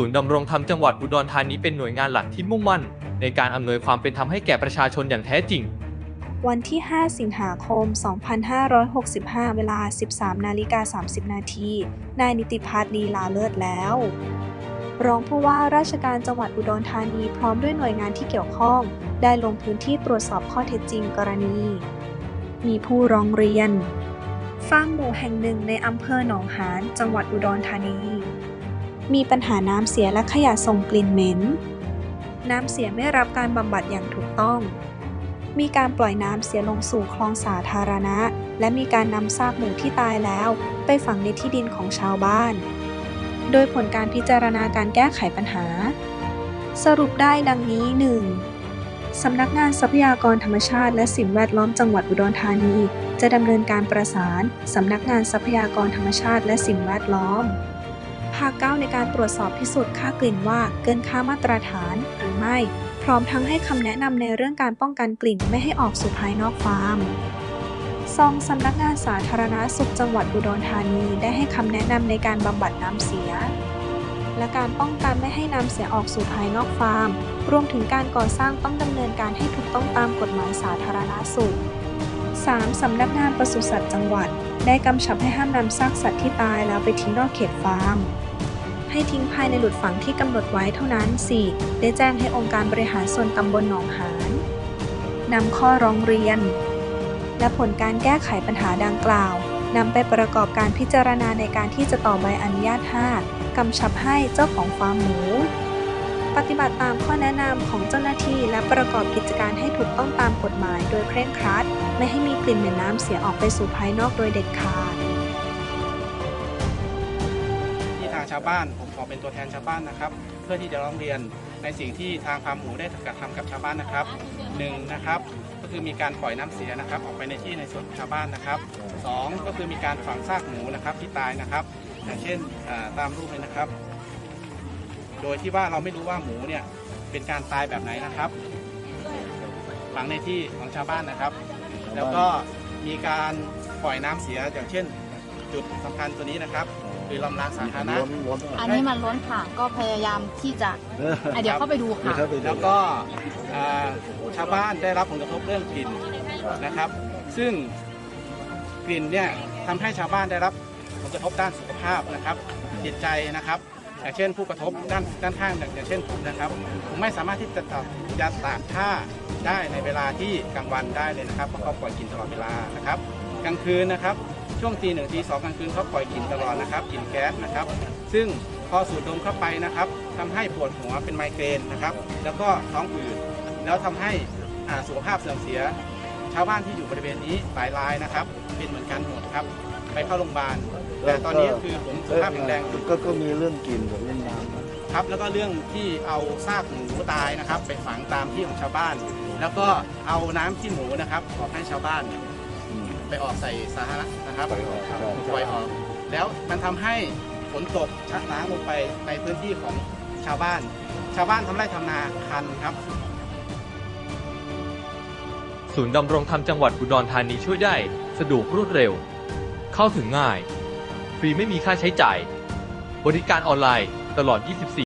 ศูนย์ดำรงธรรมจังหวัดอุดรธานีเป็นหน่วยงานหลักที่มุ่งมั่น ในการอำนวยความเป็นธรรมให้แก่ประชาชนอย่างแท้จริง วันที่ 5 สิงหาคม 2565 เวลา 13 นาฬิกา 30 นาที นายนิติพัฒน์ลีลาเลิศแล้ว รองผู้ว่าราชการจังหวัดอุดรธานีพร้อมด้วยหน่วยงานที่เกี่ยวข้อง ได้ลงพื้นที่ตรวจสอบข้อเท็จจริงกรณี มีผู้ร้องเรียนฟาร์มหมูแห่งหนึ่งในอำเภอหนองหาน จังหวัดอุดรธานี มีปัญหาน้ำเสียและขยะส่งกลิ่นเหม็น น้ำเสียไม่รับการบำบัดอย่างถูกต้อง มีการปล่อยน้ำเสียลงสู่คลองสาธารณะ และมีการนำซากหมูที่ตายแล้วไปฝังในที่ดินของชาวบ้าน โดยผลการพิจารณาการแก้ไขปัญหา สรุปได้ดังนี้ 1. สำนักงานทรัพยากรธรรมชาติและสิ่งแวดล้อมจังหวัดอุดรธานีจะดำเนินการประสาน สำนักงานทรัพยากรธรรมชาติและสิ่งแวดล้อม ภาคเก้าในการตรวจสอบพิสูจน์ค่ากลิ่นว่าเกินค่ามาตรฐานหรือไม่ พร้อมทั้งให้คำแนะนำในเรื่องการป้องกันกลิ่นไม่ให้ออกสู่ภายนอกฟาร์มซองสำนักงานสาธารณาสุขจังหวัดอุดรธานีได้ให้คำแนะนำในการบำบัดน้ำเสีย และการป้องกันไม่ให้น้ำเสียออกสู่ภายนอกฟาร์ม รวมถึงการก่อสร้างต้องดำเนินการให้ถูกต้องตามกฎหมายสาธารณาสุข 3. สำนักงานปศุสัตว์จังหวัด ได้กำชับให้ห้ามนำซากสัตว์ที่ตายแล้วไปทิ้งนอกเขตฟาร์ม ให้ทิ้งภายในหลุดฝังที่กำหนดไว้เท่านั้น 4. ได้แจ้งให้องค์การบริหารส่วนตำบลหนองหานนำข้อร้องเรียน และผลการแก้ไขปัญหาดังกล่าวนำไปประกอบการพิจารณาในการที่จะต่อใบอนุญาต 5กำชับให้เจ้าของฟาร์มหมู ปฏิบัติตามข้อแนะนำของเจ้าหน้าที่และประกอบกิจการให้ถูกต้องตามกฎหมายโดยเคร่งครัด ไม่ให้มีกลิ่นเหม็นน้ำเสียออกไปสู่ภายนอกโดยเด็ดขาดาวบ้าน ผมขอเป็นตัวแทนชาวบ้านนะครับ เพื่อที่จะร้องเรียนในสิ่งที่ทางฟาร์มหมูได้กระทำกับชาวบ้านนะครับหนึ่งนะครับก็คือมีการปล่อยน้ำเสียนะครับ ออกไปในที่ในส่วนชาวบ้านนะครับสองก็คือมีการฝังซากหมูนะครับที่ตายนะครับ อย่างเช่นตามรูปเลยนะครับ โดยที่ว่าเราไม่รู้ว่าหมูเนี่ยเป็นการตายแบบไหนนะครับฝังในที่ของชาวบ้านนะครับ แล้วก็มีการปล่อยน้ำเสียอย่างเช่น จุดสำคัญตัวนี้นะครับ คือลำรางสาธารณะอันนี้มันล้นค่ะ ก็พยายามที่จะอะเดี๋ยวเข้าไปดูค่ะ แล้วก็อ่าชาวบ้านได้รับผลกระทบเรื่องกลิ่นนะครับ ซึ่งกลิ่นเนี่ยทำให้ชาวบ้านได้รับผลกระทบด้านสุขภาพนะครับจิตใจนะครับอย่างเช่นผู้กระทบด้านด้านข้างอย่างอย่างเช่นผมนะครับผมไม่สามารถที่จะตากจะตากผ้าได้ในเวลาที่กลางวันได้เลยนะครับเพราะเขาปล่อยกลิ่นตลอดเวลานะครับ กลางคืนนะครับ ช่วงตีหนึ่งตีสองกลางคืนเขาปล่อยกลิ่นตลอดนะครับกลิ่นแก๊สนะครับ ซึ่งพอสูดดมเข้าไปนะครับทำให้ปวดหัวเป็นไมเกรนนะครับ แล้วก็ท้องอืดแล้วทำให้อ่าสุขภาพเสื่อมเสีย ชาวบ้านที่อยู่บริเวณนี้หลายรายนะครับ เป็นเหมือนกันหมดครับ ไปเข้าโรงพยาบาลแต่ตอนนี้คือผมสุขภาพแข็งแรงอยู่ก็ก็มีเรื่องกลิ่นกับเรื่องน้ำครับแล้วก็เรื่องที่เอาซากหมูตายนะครับ ไปฝังตามที่ของชาวบ้าน แล้วก็เอาน้ำขี้หมูนะครับออกให้ชาวบ้านอืม ไปออกใส่สาธารณะนะครับปล่อยออกครับ ปล่อยออก แล้วมันทำให้ฝนตกชักน้ำลงไปในพื้นที่ของชาวบ้าน ชาวบ้านทำไร่ทำนาคันครับ ศูนย์ดำรงธรรมจังหวัดอุดรธานีช่วยได้ สะดวกรวดเร็ว เข้าถึงง่าย ฟรีไม่มีค่าใช้จ่าย บริการออนไลน์ตลอด24